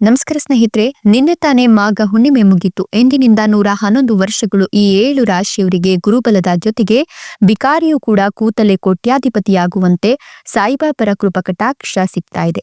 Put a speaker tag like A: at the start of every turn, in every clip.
A: ನಮಸ್ಕಾರ ಸ್ನೇಹಿತರೆ, ನಿನ್ನೆ ತಾನೇ ಮಾಘ ಹುಣ್ಣಿಮೆ ಮುಗಿತು. ಎಂದಿನಿಂದ ನೂರ ಹನ್ನೊಂದು ವರ್ಷಗಳು ಈ ಏಳು ರಾಶಿಯವರಿಗೆ ಗುರುಬಲದ ಜೊತೆಗೆ ಬಿಕಾರಿಯು ಕೂಡ ಕೂತಲೆ ಕೋಟ್ಯಾಧಿಪತಿಯಾಗುವಂತೆ ಸಾಯಿಬಾಬರ ಕೃಪಕಟಾಕ್ಷ ಸಿಗ್ತಾ ಇದೆ.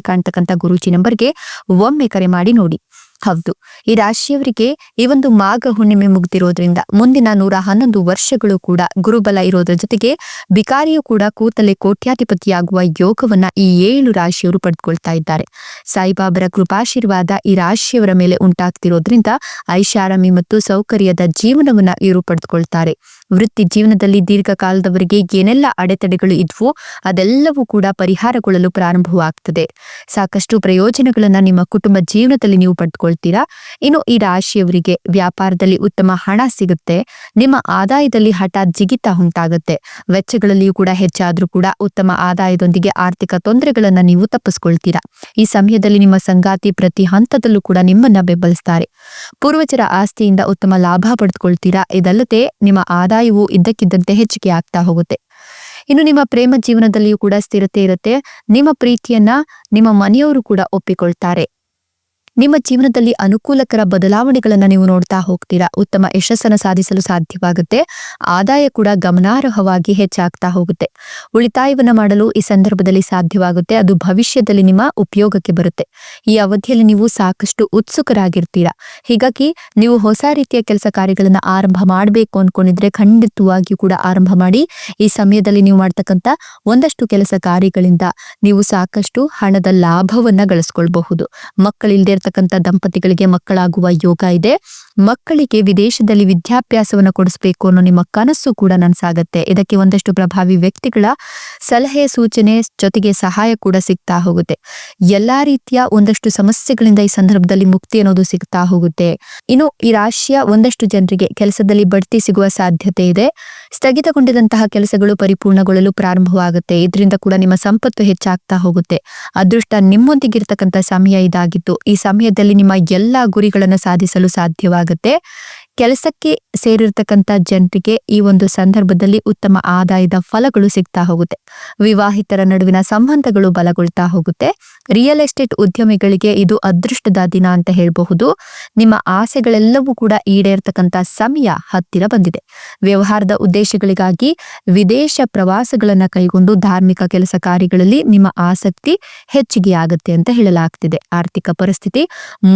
A: ಕಾಣ್ತಕ್ಕಂಥ ಗುರೂಜಿ ನಂಬರ್ಗೆ ಒಮ್ಮೆ ಕರೆ ಮಾಡಿ ನೋಡಿ. ಹೌದು. ಈ ರಾಶಿಯವರಿಗೆ ಈ ಒಂದು ಮಾಘ ಹುಣ್ಣಿಮೆ ಮುಗ್ದಿರೋದ್ರಿಂದ ಮುಂದಿನ ನೂರ ಹನ್ನೊಂದು ವರ್ಷಗಳು ಕೂಡ ಗುರುಬಲ ಇರೋದ್ರ ಜೊತೆಗೆ ಬಿಕಾರಿಯು ಕೂಡ ಕೂತಲೆ ಕೋಟ್ಯಾಧಿಪತಿಯಾಗುವ ಯೋಗವನ್ನ ಈ ಏಳು ರಾಶಿಯವರು ಪಡೆದುಕೊಳ್ತಾ ಇದ್ದಾರೆ. ಸಾಯಿಬಾಬರ ಕೃಪಾಶೀರ್ವಾದ ಈ ರಾಶಿಯವರ ಮೇಲೆ ಉಂಟಾಗ್ತಿರೋದ್ರಿಂದ ಐಷಾರಾಮಿ ಮತ್ತು ಸೌಕರ್ಯದ ಜೀವನವನ್ನ ಇವರು ಪಡೆದುಕೊಳ್ತಾರೆ ವೃತ್ತಿ ಜೀವನದಲ್ಲಿ ದೀರ್ಘಕಾಲದವರೆಗೆ ಏನೆಲ್ಲ ಅಡೆತಡೆಗಳು ಇದ್ವೋ ಅದೆಲ್ಲವೂ ಕೂಡ ಪರಿಹಾರಗೊಳ್ಳಲು ಪ್ರಾರಂಭವಾಗ್ತದೆ. ಸಾಕಷ್ಟು ಪ್ರಯೋಜನಗಳನ್ನ ನಿಮ್ಮ ಕುಟುಂಬ ಜೀವನದಲ್ಲಿ ನೀವು ಪಡ್ಕೊಳ್ತೀರಾ ಇನ್ನು ಈ ರಾಶಿಯವರಿಗೆ ವ್ಯಾಪಾರದಲ್ಲಿ ಉತ್ತಮ ಹಣ ಸಿಗುತ್ತೆ. ನಿಮ್ಮ ಆದಾಯದಲ್ಲಿ ಹಠಾತ್ ಜಿಗಿತ ಉಂಟಾಗುತ್ತೆ. ವೆಚ್ಚಗಳಲ್ಲಿಯೂ ಕೂಡ ಹೆಚ್ಚಾದ್ರೂ ಕೂಡ ಉತ್ತಮ ಆದಾಯದೊಂದಿಗೆ ಆರ್ಥಿಕ ತೊಂದರೆಗಳನ್ನ ನೀವು ತಪ್ಪಿಸ್ಕೊಳ್ತೀರಾ? ಈ ಸಮಯದಲ್ಲಿ ನಿಮ್ಮ ಸಂಗಾತಿ ಪ್ರತಿ ಹಂತದಲ್ಲೂ ಕೂಡ ನಿಮ್ಮನ್ನ ಬೆಂಬಲಿಸ್ತಾರೆ. ಪೂರ್ವಜರ ಆಸ್ತಿಯಿಂದ ಉತ್ತಮ ಲಾಭ ಪಡೆದುಕೊಳ್ತೀರಾ? ಇದಲ್ಲದೆ ನಿಮ್ಮ ಆದಾಯವು ಇದ್ದಕ್ಕಿದ್ದಂತೆ ಹೆಚ್ಚಿಗೆ ಆಗ್ತಾ ಹೋಗುತ್ತೆ. ಇನ್ನು ನಿಮ್ಮ ಪ್ರೇಮ ಜೀವನದಲ್ಲಿಯೂ ಕೂಡ ಸ್ಥಿರತೆ ಇರುತ್ತೆ. ನಿಮ್ಮ ಪ್ರೀತಿಯನ್ನ ನಿಮ್ಮ ಮನೆಯವರು ಕೂಡ ಒಪ್ಪಿಕೊಳ್ತಾರೆ. ನಿಮ್ಮ ಜೀವನದಲ್ಲಿ ಅನುಕೂಲಕರ ಬದಲಾವಣೆಗಳನ್ನ ನೀವು ನೋಡ್ತಾ ಹೋಗ್ತೀರಾ? ಉತ್ತಮ ಯಶಸ್ಸನ್ನು ಸಾಧಿಸಲು ಸಾಧ್ಯವಾಗುತ್ತೆ. ಆದಾಯ ಕೂಡ ಗಮನಾರ್ಹವಾಗಿ ಹೆಚ್ಚಾಗ್ತಾ ಹೋಗುತ್ತೆ. ಉಳಿತಾಯವನ್ನ ಮಾಡಲು ಈ ಸಂದರ್ಭದಲ್ಲಿ ಸಾಧ್ಯವಾಗುತ್ತೆ. ಅದು ಭವಿಷ್ಯದಲ್ಲಿ ನಿಮ್ಮ ಉಪಯೋಗಕ್ಕೆ ಬರುತ್ತೆ. ಈ ಅವಧಿಯಲ್ಲಿ ನೀವು ಸಾಕಷ್ಟು ಉತ್ಸುಕರಾಗಿರ್ತೀರಾ? ಹೀಗಾಗಿ ನೀವು ಹೊಸ ರೀತಿಯ ಕೆಲಸ ಕಾರ್ಯಗಳನ್ನ ಆರಂಭ ಮಾಡಬೇಕು ಅನ್ಕೊಂಡಿದ್ರೆ ಖಂಡಿತವಾಗಿಯೂ ಕೂಡ ಆರಂಭ ಮಾಡಿ. ಈ ಸಮಯದಲ್ಲಿ ನೀವು ಮಾಡ್ತಕ್ಕಂಥ ಒಂದಷ್ಟು ಕೆಲಸ ಕಾರ್ಯಗಳಿಂದ ನೀವು ಸಾಕಷ್ಟು ಹಣದ ಲಾಭವನ್ನ ಗಳಿಸ್ಕೊಳ್ಬಹುದು. ಮಕ್ಕಳಿಲ್ದೇ ಇರ್ತಕ್ಕಂಥ ದಂಪತಿಗಳಿಗೆ ಮಕ್ಕಳಾಗುವ ಯೋಗ ಇದೆ. ಮಕ್ಕಳಿಗೆ ವಿದೇಶದಲ್ಲಿ ವಿದ್ಯಾಭ್ಯಾಸವನ್ನು ಕೊಡಿಸಬೇಕು ಅನ್ನೋ ನಿಮ್ಮ ಕನಸು ಕೂಡ ನನ್ಸಾಗತ್ತೆ. ಇದಕ್ಕೆ ಒಂದಷ್ಟು ಪ್ರಭಾವಿ ವ್ಯಕ್ತಿಗಳ ಸಲಹೆ, ಸೂಚನೆ ಜೊತೆಗೆ ಸಹಾಯ ಕೂಡ ಸಿಗ್ತಾ ಹೋಗುತ್ತೆ. ಎಲ್ಲಾ ರೀತಿಯ ಒಂದಷ್ಟು ಸಮಸ್ಯೆಗಳಿಂದ ಈ ಸಂದರ್ಭದಲ್ಲಿ ಮುಕ್ತಿ ಅನ್ನೋದು ಸಿಗ್ತಾ ಹೋಗುತ್ತೆ. ಇನ್ನು ಈ ರಾಶಿಯ ಒಂದಷ್ಟು ಜನರಿಗೆ ಕೆಲಸದಲ್ಲಿ ಬಡ್ತಿ ಸಿಗುವ ಸಾಧ್ಯತೆ ಇದೆ. ಸ್ಥಗಿತಗೊಂಡಿದಂತಹ ಕೆಲಸಗಳು ಪರಿಪೂರ್ಣಗೊಳ್ಳಲು ಪ್ರಾರಂಭವಾಗುತ್ತೆ. ಇದರಿಂದ ಕೂಡ ನಿಮ್ಮ ಸಂಪತ್ತು ಹೆಚ್ಚಾಗ್ತಾ ಹೋಗುತ್ತೆ. ಅದೃಷ್ಟ ನಿಮ್ಮೊಂದಿಗಿರ್ತಕ್ಕಂಥ ಸಮಯ ಇದಾಗಿತ್ತು. ಈ ಸಮಯದಲ್ಲಿ ನಿಮ್ಮ ಎಲ್ಲಾ ಗುರಿಗಳನ್ನು ಸಾಧಿಸಲು ಸಾಧ್ಯವಾಗುತ್ತೆ. ಕೆಲಸಕ್ಕೆ ಸೇರಿರ್ತಕ್ಕಂಥ ಜನರಿಗೆ ಈ ಒಂದು ಸಂದರ್ಭದಲ್ಲಿ ಉತ್ತಮ ಆದಾಯದ ಫಲಗಳು ಸಿಗ್ತಾ ಹೋಗುತ್ತೆ. ವಿವಾಹಿತರ ನಡುವಿನ ಸಂಬಂಧಗಳು ಬಲಗೊಳ್ತಾ ಹೋಗುತ್ತೆ. ರಿಯಲ್ ಎಸ್ಟೇಟ್ ಉದ್ಯಮಿಗಳಿಗೆ ಇದು ಅದೃಷ್ಟದ ದಿನ ಅಂತ ಹೇಳಬಹುದು. ನಿಮ್ಮ ಆಸೆಗಳೆಲ್ಲವೂ ಕೂಡ ಈಡೇರ್ತಕ್ಕಂಥ ಸಮಯ ಹತ್ತಿರ ಬಂದಿದೆ. ವ್ಯವಹಾರದ ಉದ್ದೇಶಗಳಿಗಾಗಿ ವಿದೇಶ ಪ್ರವಾಸಗಳನ್ನ ಕೈಗೊಂಡು ಧಾರ್ಮಿಕ ಕೆಲಸ ಕಾರ್ಯಗಳಲ್ಲಿ ನಿಮ್ಮ ಆಸಕ್ತಿ ಹೆಚ್ಚಿಗೆ ಆಗುತ್ತೆ ಅಂತ ಹೇಳಲಾಗ್ತಿದೆ. ಆರ್ಥಿಕ ಪರಿಸ್ಥಿತಿ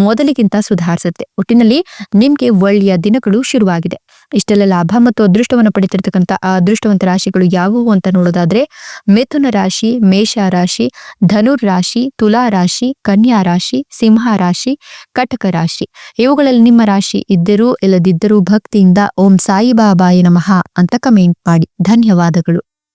A: ಮೊದಲಿಗಿಂತ ಸುಧಾರಿಸುತ್ತೆ. ಒಟ್ಟಿನಲ್ಲಿ ನಿಮ್ಗೆ ಒಳ್ಳೆಯ ದಿನಗಳು ಶುರುವಾಗಿದೆ ಇಷ್ಟೆಲ್ಲ ಲಾಭ ಮತ್ತು ಅದೃಷ್ಟವನ್ನು ಪಡಿತಿರ್ತಕ್ಕಂಥ ಆ ಅದೃಷ್ಟವಂತ ರಾಶಿಗಳು ಯಾವುವು ಅಂತ ನೋಡೋದಾದ್ರೆ, ಮಿಥುನ ರಾಶಿ, ಮೇಷ ರಾಶಿ, ಧನುರ್ ರಾಶಿ, ತುಲಾ ರಾಶಿ, ಕನ್ಯಾ ರಾಶಿ, ಸಿಂಹ ರಾಶಿ, ಕಟಕ ರಾಶಿ. ಇವುಗಳಲ್ಲಿ ನಿಮ್ಮ ರಾಶಿ ಇದ್ದರೂ, ಇಲ್ಲದಿದ್ದರೂ ಭಕ್ತಿಯಿಂದ ಓಂ ಸಾಯಿಬಾಬಾಯ ನಮಃ ಅಂತ ಕಮೆಂಟ್ ಮಾಡಿ. ಧನ್ಯವಾದಗಳು.